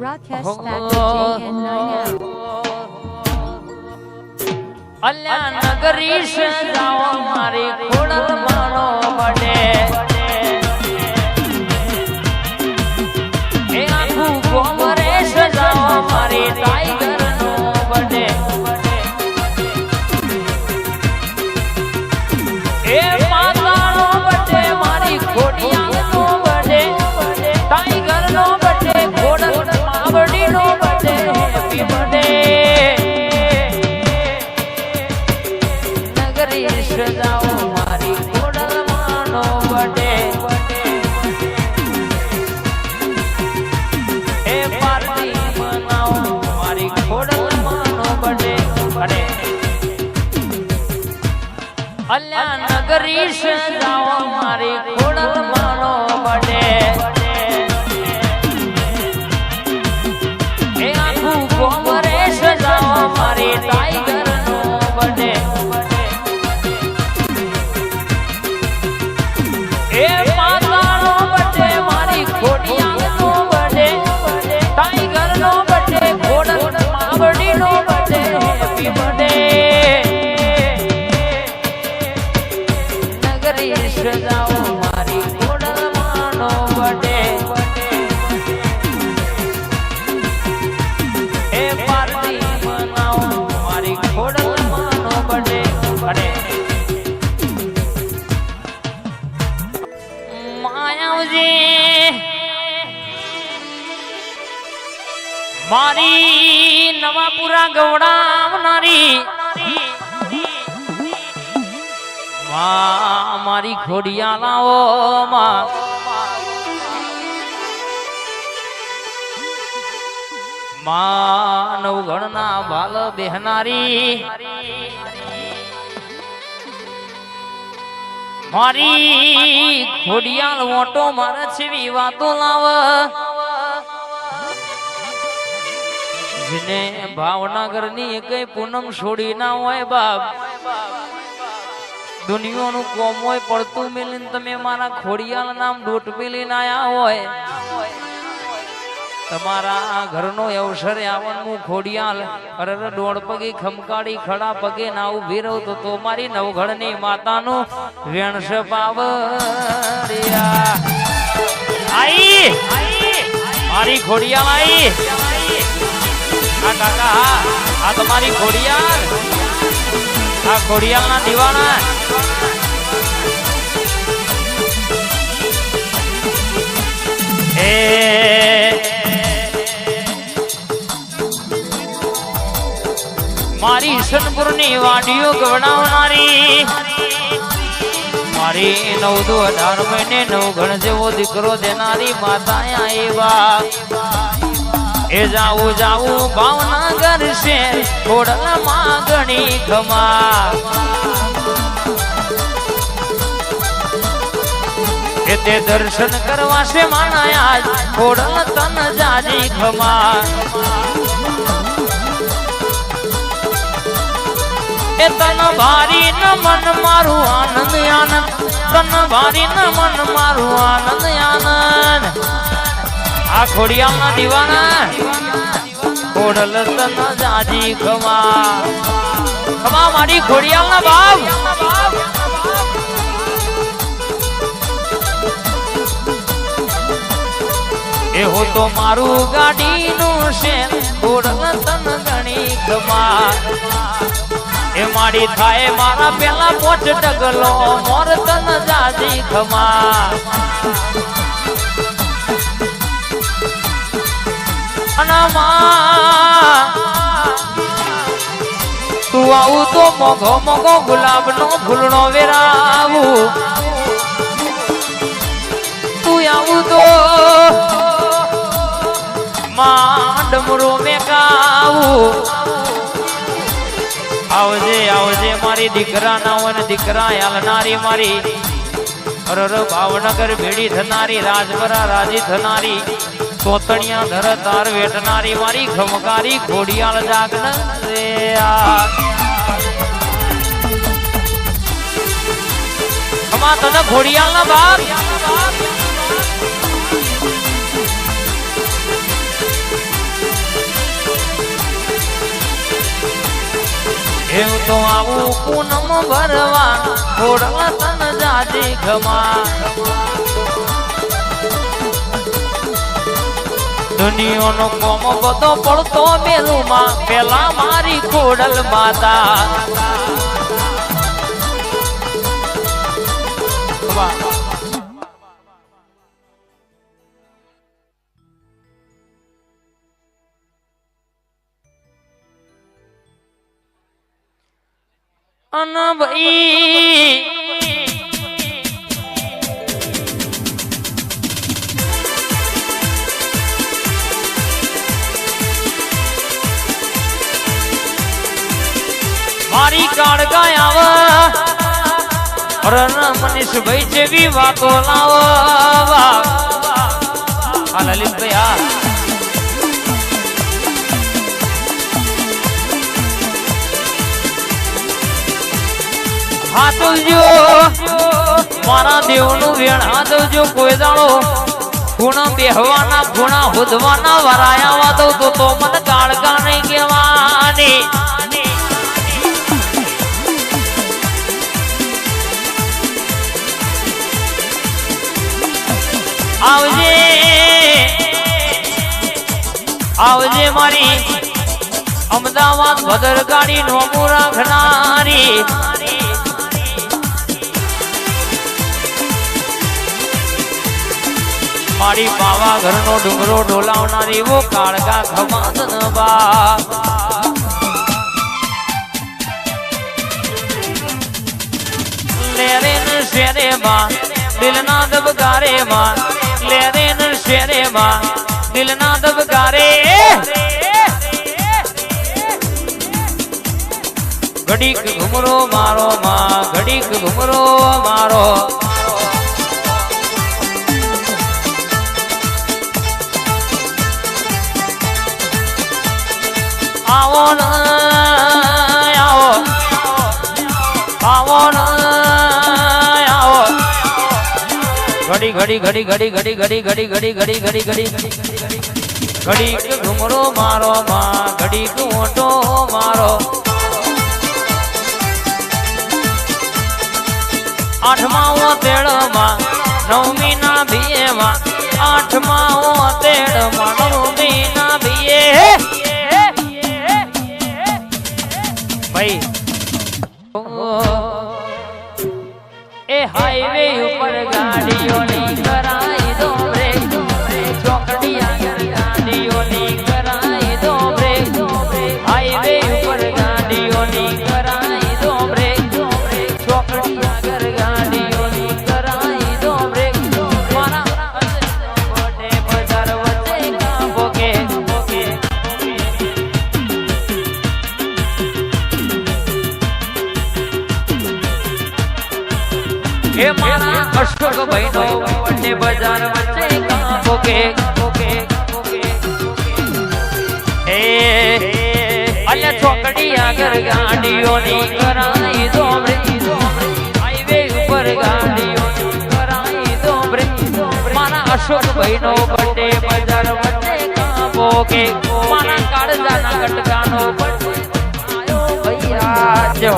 Rakesh Factor JN9 અલ્યા નગરી જાઓ મારી ખોડલ માનો અલ્યા નગરી સજાઓ મારી ખોડલ મારી બડે બડે મારી ખોડિયાલ નો નગરી સજાઓ મારી ખોડલ વડે. એ પાર્ટી મનાવો મારી માનો બડે અરે. માયાવજી. મારી નવાપુરા ગવડાવનારી માં મારી ખોડિયાલાઓ માં માં. નવગણના બાલ બેહનારી. મારી ખોડિયાલ મોટો મારે છે વાતો લાવ. જેને ભાવનગરની કઈ પૂનમ છોડી ના હોય બાપ દુનિયાનું કોમ હોય, પડતું મેલીને તમે મારા ખોડિયાલ નામ દોટ મિલીને આયા હોય. તમારા ઘરનો અવસર આવવાનું ખોડિયાલ, અરે દોડ પગે ખમકાડી ખડા પગે ના ઊભી રહું તો તો મારી નવઘણની માતાનું વેણસ પાવરિયા આઈ! મારી ખોડિયાલ આઈ! હા, કાકા, હા આ તમારી ખોડિયાલ. આ ખોડિયાલના દીવાના મારી ઈશનપુરની વાડીઓ ગવડાવનારી. મારી નવ દો અઢાર મહિને નવ ગણ જેવો દીકરો દેનારી માતા એવા એ જાવું જાવું ભાવનગર છે ખોડલા માં ગણી ખમા. એ તે દર્શન કરવા છે માણાયા ખોડલ તન જાજી ખમા એ તન ભારી ન મન મારું આનંદ આનંદ તન ભારી ન મન મારું આનંદ આનંદ આ ખોડિયાલના દીવાના, ખોડલ તન જાજી ખમા ખમા મારી ખોડિયાલના બાપ હો તો મારું ગાડીનું છે ખોડલ તન ગણી ખમા એ મારી થાય મારા પેલા પોચ ડગલો મોર તન જાજી ખમા અનામાં તું આવું તો મોઘો મોઘો ગુલાબ નો ફૂલનો વેરાવું. તું આવું તો માંડમરો મેકાવું આવજે આવજે મારી દીકરા ના હોય દીકરા હાલનારી મારી. અરર ભાવનગર ભેડી થનારી, રાજપરા રાજી થનારી. તોતણિયા ધર, તાર વેટનારી મારી ખમકારી ઘોડિયાળ જાગન રે આ. ખમા તને ઘોડિયાળ ના બાપ એવું તો આવું પૂનમ ભરવા થોડા તન જાજી ખમા દુનિયાનો કોમ બધો પડતો બેલુમાં પેલા મારી ખોડલ માતા. અનભઈ મારી કાળ ગયા રણ મનીષભાઈ જેવી વાતો લાવો લલિત ભાઈ આ હાથવજો મારા દેવનું વેણ દાડો. ગુણ બેહવાના આવજે. આવજે મારી અમદાવાદ ભદર ગાડી નોમું રાખનારી મારી પાવા ઘરનો ડુંગરો ડોલાવનારી વો કાળકા ખમાસન બા. લેરે શેરે માં દિલના દબકારે માં લેરે શેરે માં દિલના દબકારે ઘડીક ઘુમરો મારો માં, ઘડીક ઘુમરો મારો. આવો ન આવો ન આવો ઘડી ઘડી ઘડી ઘડી ઘડી ઘડી ઘડી ઘડી ઘડી ઘડી ઘડી ઘડીક ઘુમરો મારો માં ઘડીક ઓટો મારો આઠમા તેડમાં નવમી ના ભીએમાં આઠમા તેડમાં નવમી ના ભીએ એ હાઈવે ઉપર ગાડીઓની હે મારા અશોક ભાઈનો નો બજાર વચ્ચે કાંપો કે એ અલ્યા ચોકડી આગળ ગાડીઓની કરાઈ દો રે હાઈવે ઉપર ગાડીઓની કરાઈ દો રે મારા અશોક ભાઈનો બર્થડે બજાર વચ્ચે કાંપો કે મારા કાળજાના ગટકાનો બર્થડે આયો ભૈયા જો